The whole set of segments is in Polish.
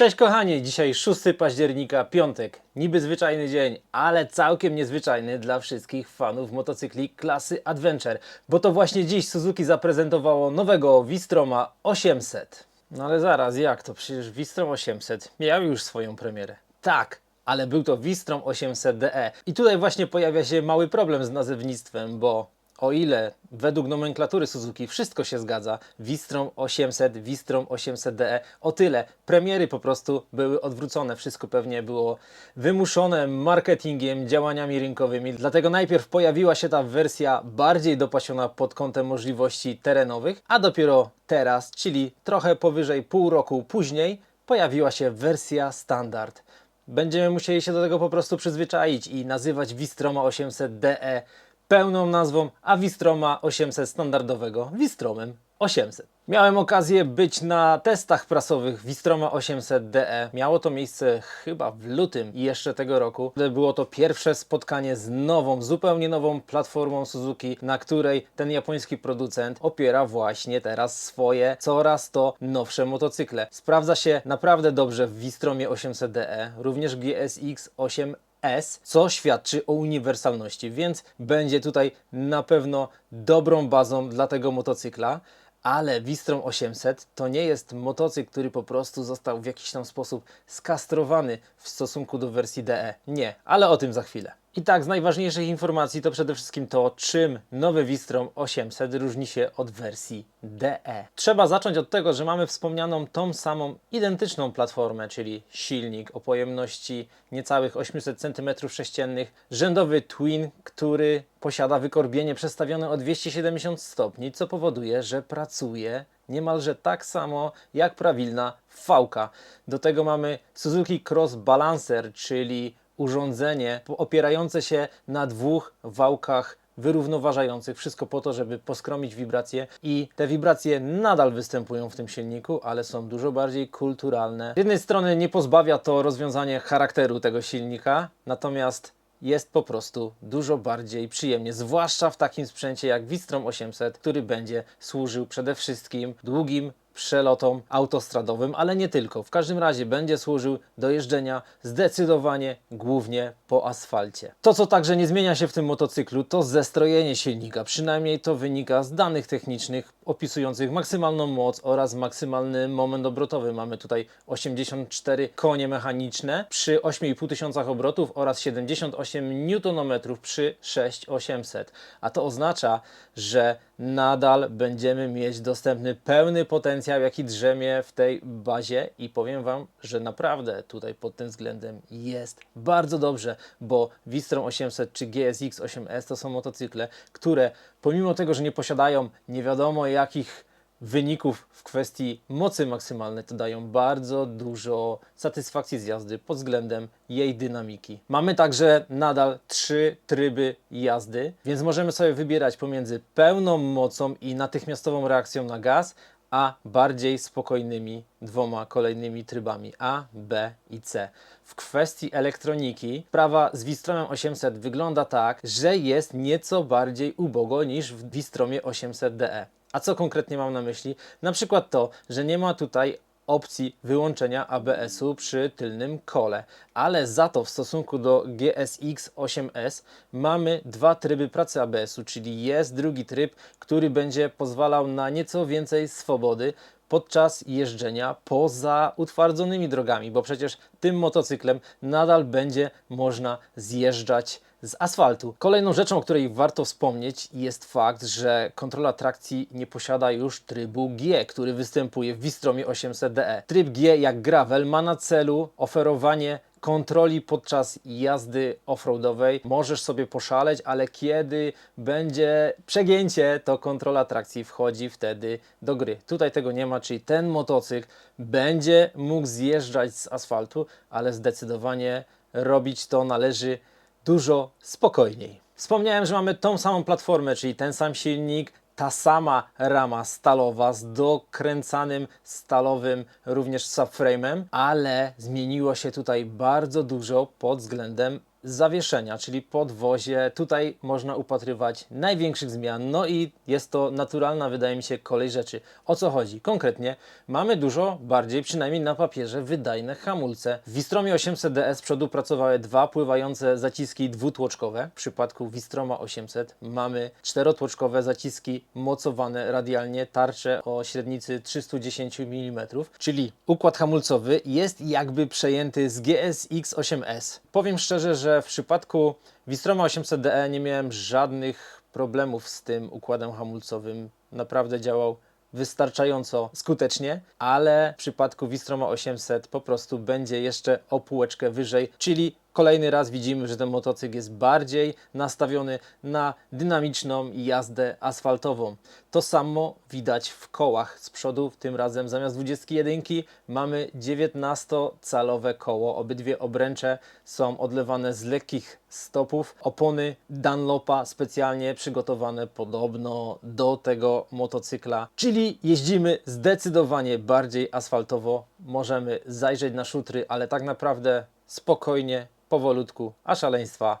Cześć kochani, dzisiaj 6 października, piątek. Niby zwyczajny dzień, ale całkiem niezwyczajny dla wszystkich fanów motocykli klasy Adventure, bo to właśnie dziś Suzuki zaprezentowało nowego Wistroma 800. No ale zaraz, jak to? Przecież Wistrom 800 miał już swoją premierę. Tak, ale był to Wistrom 800DE. I tutaj właśnie pojawia się mały problem z nazewnictwem, bo o ile według nomenklatury Suzuki wszystko się zgadza, Wistrom 800, Wistrom 800DE, o tyle premiery po prostu były odwrócone. Wszystko pewnie było wymuszone marketingiem, działaniami rynkowymi. Dlatego najpierw pojawiła się ta wersja bardziej dopasiona pod kątem możliwości terenowych, a dopiero teraz, czyli trochę powyżej pół roku później, pojawiła się wersja standard. Będziemy musieli się do tego po prostu przyzwyczaić i nazywać Wistroma 800DE pełną nazwą, a Wistroma 800 standardowego Wistromem 800. Miałem okazję być na testach prasowych Wistroma 800DE. Miało to miejsce chyba w lutym jeszcze tego roku. Było to pierwsze spotkanie z nową, zupełnie nową platformą Suzuki, na której ten japoński producent opiera właśnie teraz swoje coraz to nowsze motocykle. Sprawdza się naprawdę dobrze w Wistromie 800DE, również GSX 8 S, co świadczy o uniwersalności, więc będzie tutaj na pewno dobrą bazą dla tego motocykla. Ale Wistrom 800 to nie jest motocykl, który po prostu został w jakiś tam sposób skastrowany w stosunku do wersji DE. Nie, ale o tym za chwilę. I tak, z najważniejszych informacji to przede wszystkim to, czym nowy Wistrom 800 różni się od wersji DE. Trzeba zacząć od tego, że mamy wspomnianą tą samą identyczną platformę, czyli silnik o pojemności niecałych 800 cm3, rzędowy Twin, który posiada wykorbienie przestawione o 270 stopni, co powoduje, że pracuje niemalże tak samo jak prawilna fałka. Do tego mamy Suzuki Cross Balancer, czyli urządzenie opierające się na dwóch wałkach wyrównoważających. Wszystko po to, żeby poskromić wibracje i te wibracje nadal występują w tym silniku, ale są dużo bardziej kulturalne. Z jednej strony nie pozbawia to rozwiązanie charakteru tego silnika, natomiast jest po prostu dużo bardziej przyjemnie, zwłaszcza w takim sprzęcie jak Wistrom 800, który będzie służył przede wszystkim długim przelotom autostradowym, ale nie tylko. W każdym razie będzie służył do jeżdżenia zdecydowanie głównie po asfalcie. To, co także nie zmienia się w tym motocyklu, to zestrojenie silnika. Przynajmniej to wynika z danych technicznych opisujących maksymalną moc oraz maksymalny moment obrotowy. Mamy tutaj 84 konie mechaniczne przy 8,5 tysiącach obrotów oraz 78 Nm przy 6800. A to oznacza, że nadal będziemy mieć dostępny pełny potencjał, jaki drzemie w tej bazie i powiem Wam, że naprawdę tutaj pod tym względem jest bardzo dobrze, bo Wistrom 800 czy GSX 8S to są motocykle, które pomimo tego, że nie posiadają nie wiadomo jakich wyników w kwestii mocy maksymalnej, to dają bardzo dużo satysfakcji z jazdy pod względem jej dynamiki. Mamy także nadal trzy tryby jazdy, więc możemy sobie wybierać pomiędzy pełną mocą i natychmiastową reakcją na gaz, a bardziej spokojnymi dwoma kolejnymi trybami A, B i C. W kwestii elektroniki sprawa z Wistromem 800 wygląda tak, że jest nieco bardziej ubogo niż w Wistromie 800DE. A co konkretnie mam na myśli? Na przykład to, że nie ma tutaj opcji wyłączenia ABS-u przy tylnym kole, ale za to w stosunku do GSX 8S mamy dwa tryby pracy ABS-u, czyli jest drugi tryb, który będzie pozwalał na nieco więcej swobody podczas jeżdżenia poza utwardzonymi drogami, bo przecież tym motocyklem nadal będzie można zjeżdżać z asfaltu. Kolejną rzeczą, o której warto wspomnieć, jest fakt, że kontrola trakcji nie posiada już trybu G, który występuje w Wistromie 800DE. Tryb G, jak gravel, ma na celu oferowanie kontroli podczas jazdy offroadowej. Możesz sobie poszaleć, ale kiedy będzie przegięcie, to kontrola trakcji wchodzi wtedy do gry. Tutaj tego nie ma, czyli ten motocykl będzie mógł zjeżdżać z asfaltu, ale zdecydowanie robić to należy dużo spokojniej. Wspomniałem, że mamy tą samą platformę, czyli ten sam silnik, ta sama rama stalowa z dokręcanym stalowym również subframe'em, ale zmieniło się tutaj bardzo dużo pod względem zawieszenia, czyli podwozie. Tutaj można upatrywać największych zmian, no i jest to naturalna, wydaje mi się, kolej rzeczy. O co chodzi? Konkretnie mamy dużo bardziej, przynajmniej na papierze, wydajne hamulce. W Wistromie 800DS z przodu pracowały dwa pływające zaciski dwutłoczkowe. W przypadku Wistroma 800 mamy czterotłoczkowe zaciski mocowane radialnie, tarcze o średnicy 310 mm, czyli układ hamulcowy jest jakby przejęty z GSX 8S. Powiem szczerze, że w przypadku Wistroma 800DE nie miałem żadnych problemów z tym układem hamulcowym. Naprawdę działał wystarczająco skutecznie, ale w przypadku Wistroma 800 po prostu będzie jeszcze o półeczkę wyżej, czyli kolejny raz widzimy, że ten motocykl jest bardziej nastawiony na dynamiczną jazdę asfaltową. To samo widać w kołach z przodu, tym razem zamiast 21 mamy 19-calowe koło. Obydwie obręcze są odlewane z lekkich stopów. Opony Dunlopa specjalnie przygotowane podobno do tego motocykla, czyli jeździmy zdecydowanie bardziej asfaltowo. Możemy zajrzeć na szutry, ale tak naprawdę spokojnie, powolutku, a szaleństwa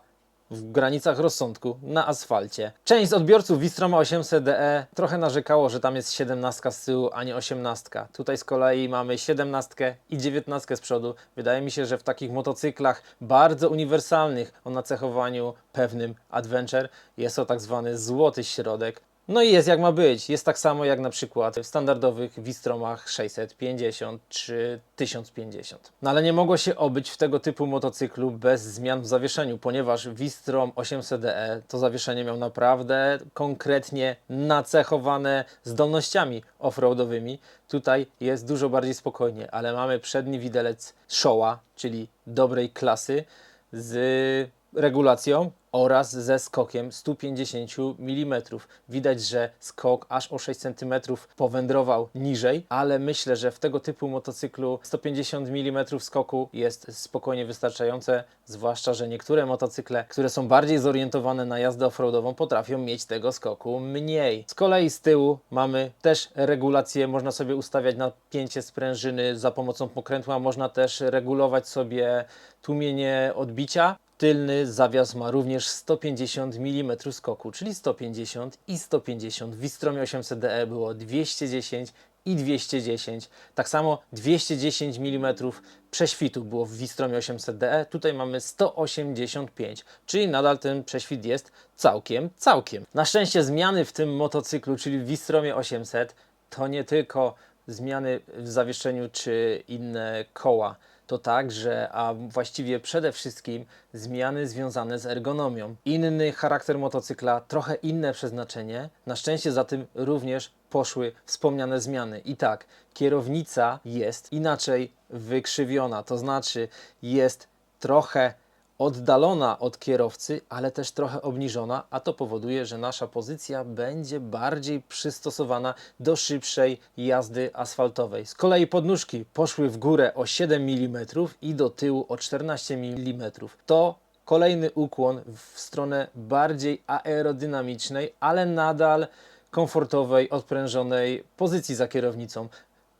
w granicach rozsądku na asfalcie. Część z odbiorców Wistroma 800DE trochę narzekało, że tam jest 17 z tyłu, a nie 18. Tutaj z kolei mamy 17 i 19 z przodu. Wydaje mi się, że w takich motocyklach bardzo uniwersalnych o nacechowaniu pewnym adventure jest to tak zwany złoty środek. No i jest jak ma być. Jest tak samo jak na przykład w standardowych Wistromach 650 czy 1050. No ale nie mogło się obyć w tego typu motocyklu bez zmian w zawieszeniu, ponieważ Wistrom 800DE to zawieszenie miał naprawdę konkretnie nacechowane zdolnościami offroadowymi. Tutaj jest dużo bardziej spokojnie, ale mamy przedni widelec Showa, czyli dobrej klasy z regulacją oraz ze skokiem 150 mm. Widać, że skok aż o 6 cm powędrował niżej, ale myślę, że w tego typu motocyklu 150 mm skoku jest spokojnie wystarczające, zwłaszcza, że niektóre motocykle, które są bardziej zorientowane na jazdę offroadową, potrafią mieć tego skoku mniej. Z kolei z tyłu mamy też regulację, można sobie ustawiać napięcie sprężyny za pomocą pokrętła, można też regulować sobie tłumienie odbicia, Tylny zawias ma również 150 mm skoku, czyli 150 i 150. W Wistromie 800DE było 210 i 210. Tak samo 210 mm prześwitu było w Wistromie 800DE. Tutaj mamy 185, czyli nadal ten prześwit jest całkiem, całkiem. Na szczęście zmiany w tym motocyklu, czyli w Wistromie 800, to nie tylko zmiany w zawieszeniu czy inne koła to także, a właściwie przede wszystkim zmiany związane z ergonomią. Inny charakter motocykla, trochę inne przeznaczenie. Na szczęście za tym również poszły wspomniane zmiany. I tak, kierownica jest inaczej wykrzywiona, to znaczy jest trochę oddalona od kierowcy, ale też trochę obniżona, a to powoduje, że nasza pozycja będzie bardziej przystosowana do szybszej jazdy asfaltowej. Z kolei podnóżki poszły w górę o 7 mm i do tyłu o 14 mm. To kolejny ukłon w stronę bardziej aerodynamicznej, ale nadal komfortowej, odprężonej pozycji za kierownicą.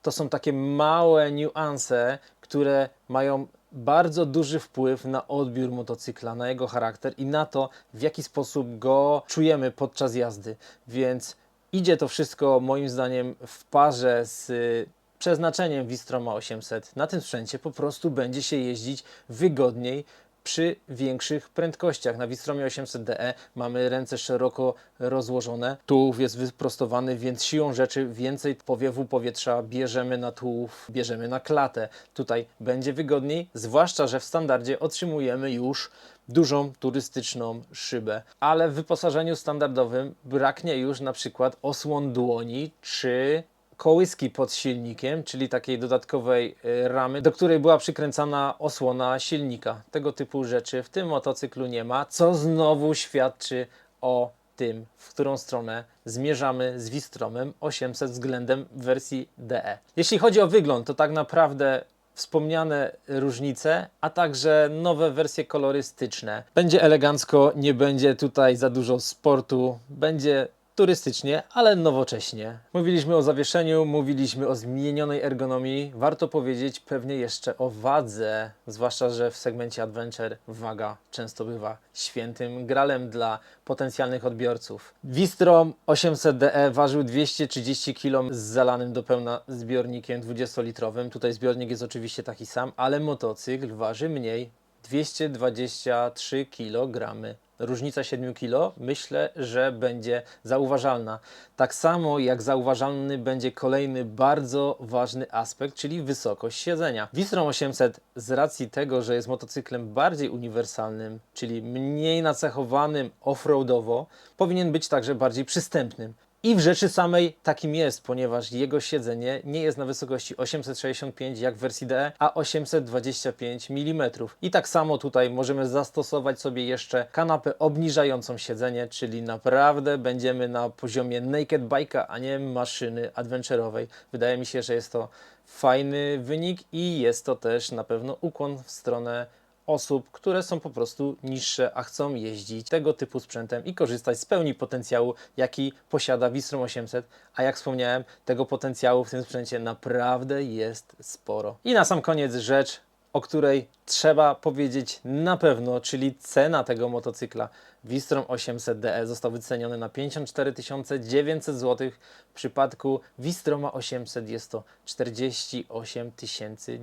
To są takie małe niuanse, które mają bardzo duży wpływ na odbiór motocykla, na jego charakter i na to, w jaki sposób go czujemy podczas jazdy. Więc idzie to wszystko moim zdaniem w parze z y, przeznaczeniem Wistroma 800. Na tym sprzęcie po prostu będzie się jeździć wygodniej przy większych prędkościach. Na Wistromie 800DE mamy ręce szeroko rozłożone, tułów jest wyprostowany, więc siłą rzeczy więcej powiewu powietrza bierzemy na tułów, bierzemy na klatę. Tutaj będzie wygodniej, zwłaszcza, że w standardzie otrzymujemy już dużą turystyczną szybę, ale w wyposażeniu standardowym braknie już na przykład osłon dłoni czy kołyski pod silnikiem, czyli takiej dodatkowej y, ramy, do której była przykręcana osłona silnika. Tego typu rzeczy w tym motocyklu nie ma, co znowu świadczy o tym, w którą stronę zmierzamy z Wistromem 800 względem wersji DE. Jeśli chodzi o wygląd, to tak naprawdę wspomniane różnice, a także nowe wersje kolorystyczne. Będzie elegancko, nie będzie tutaj za dużo sportu, będzie turystycznie, ale nowocześnie. Mówiliśmy o zawieszeniu, mówiliśmy o zmienionej ergonomii. Warto powiedzieć pewnie jeszcze o wadze, zwłaszcza, że w segmencie adventure waga często bywa świętym gralem dla potencjalnych odbiorców. Vistrom 800DE ważył 230 kg z zalanym do pełna zbiornikiem 20-litrowym. Tutaj zbiornik jest oczywiście taki sam, ale motocykl waży mniej 223 kg. Różnica 7 kg myślę, że będzie zauważalna. Tak samo jak zauważalny będzie kolejny bardzo ważny aspekt, czyli wysokość siedzenia. Vistrom 800 z racji tego, że jest motocyklem bardziej uniwersalnym, czyli mniej nacechowanym off-roadowo, powinien być także bardziej przystępnym. I w rzeczy samej takim jest, ponieważ jego siedzenie nie jest na wysokości 865 jak w wersji DE, a 825 mm. I tak samo tutaj możemy zastosować sobie jeszcze kanapę obniżającą siedzenie, czyli naprawdę będziemy na poziomie naked bike'a, a nie maszyny adventurowej. Wydaje mi się, że jest to fajny wynik i jest to też na pewno ukłon w stronę osób, które są po prostu niższe, a chcą jeździć tego typu sprzętem i korzystać z pełni potencjału, jaki posiada Vistrom 800, a jak wspomniałem, tego potencjału w tym sprzęcie naprawdę jest sporo. I na sam koniec rzecz, o której trzeba powiedzieć na pewno, czyli cena tego motocykla. Vistrom 800DE został wyceniony na 54 900 zł. W przypadku Vistroma 800 jest to 48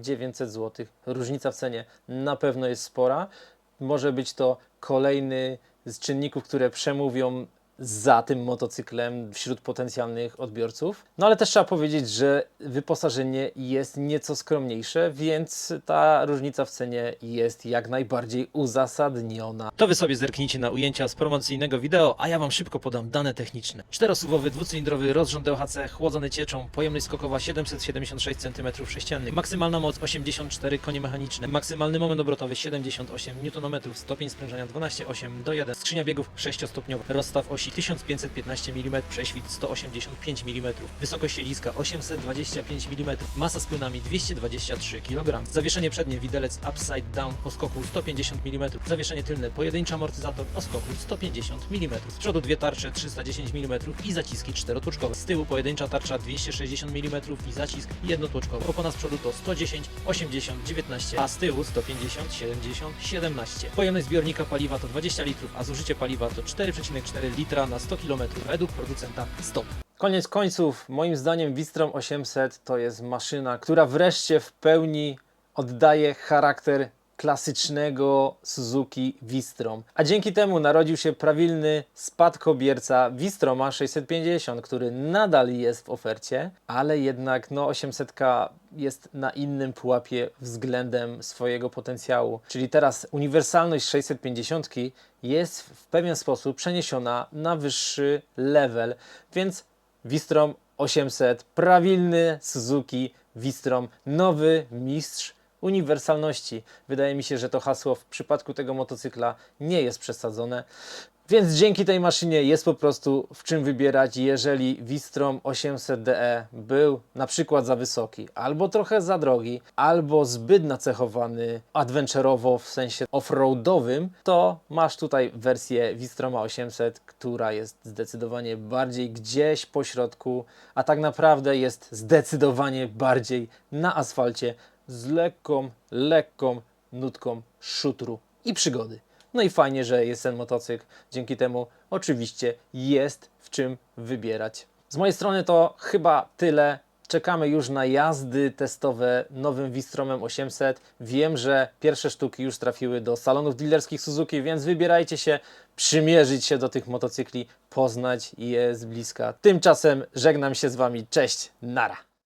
900 zł. Różnica w cenie na pewno jest spora. Może być to kolejny z czynników, które przemówią za tym motocyklem wśród potencjalnych odbiorców. No ale też trzeba powiedzieć, że wyposażenie jest nieco skromniejsze, więc ta różnica w cenie jest jak najbardziej uzasadniona. To wy sobie zerknijcie na ujęcia z promocyjnego wideo, a ja wam szybko podam dane techniczne. Czterosuwowy, dwucylindrowy rozrząd DHC, chłodzony cieczą, pojemność skokowa 776 cm3, maksymalna moc 84 konie mechaniczne, maksymalny moment obrotowy 78 Nm, stopień sprężenia 12,8 do 1, skrzynia biegów 6-stopniowa, rozstaw osi 1515 mm, prześwit 185 mm, wysokość siedziska 825 mm, masa z płynami 223 kg, zawieszenie przednie widelec upside down o skoku 150 mm, zawieszenie tylne pojedynczy amortyzator o skoku 150 mm, z przodu dwie tarcze 310 mm i zaciski czterotłuczkowe, z tyłu pojedyncza tarcza 260 mm i zacisk jednotłuczkowy, opona z przodu to 110, 80, 19, a z tyłu 150, 70, 17. Pojemność zbiornika paliwa to 20 litrów, a zużycie paliwa to 4,4 litra na 100 km według producenta Stop. Koniec końców, moim zdaniem Vistrom 800 to jest maszyna, która wreszcie w pełni oddaje charakter klasycznego Suzuki Vistrom. A dzięki temu narodził się prawilny spadkobierca Vistroma 650, który nadal jest w ofercie, ale jednak no 800 jest na innym pułapie względem swojego potencjału. Czyli teraz uniwersalność 650 jest w pewien sposób przeniesiona na wyższy level, więc Vistrom 800, prawilny Suzuki Vistrom, nowy mistrz uniwersalności. Wydaje mi się, że to hasło w przypadku tego motocykla nie jest przesadzone. Więc dzięki tej maszynie jest po prostu w czym wybierać, jeżeli Vistrom 800DE był na przykład za wysoki, albo trochę za drogi, albo zbyt nacechowany adventurowo w sensie off-roadowym, to masz tutaj wersję Vistroma 800, która jest zdecydowanie bardziej gdzieś po środku, a tak naprawdę jest zdecydowanie bardziej na asfalcie z lekką, lekką nutką szutru i przygody. No i fajnie, że jest ten motocykl. Dzięki temu oczywiście jest w czym wybierać. Z mojej strony to chyba tyle. Czekamy już na jazdy testowe nowym Vistromem 800. Wiem, że pierwsze sztuki już trafiły do salonów dealerskich Suzuki, więc wybierajcie się, przymierzyć się do tych motocykli, poznać je z bliska. Tymczasem żegnam się z Wami. Cześć, nara!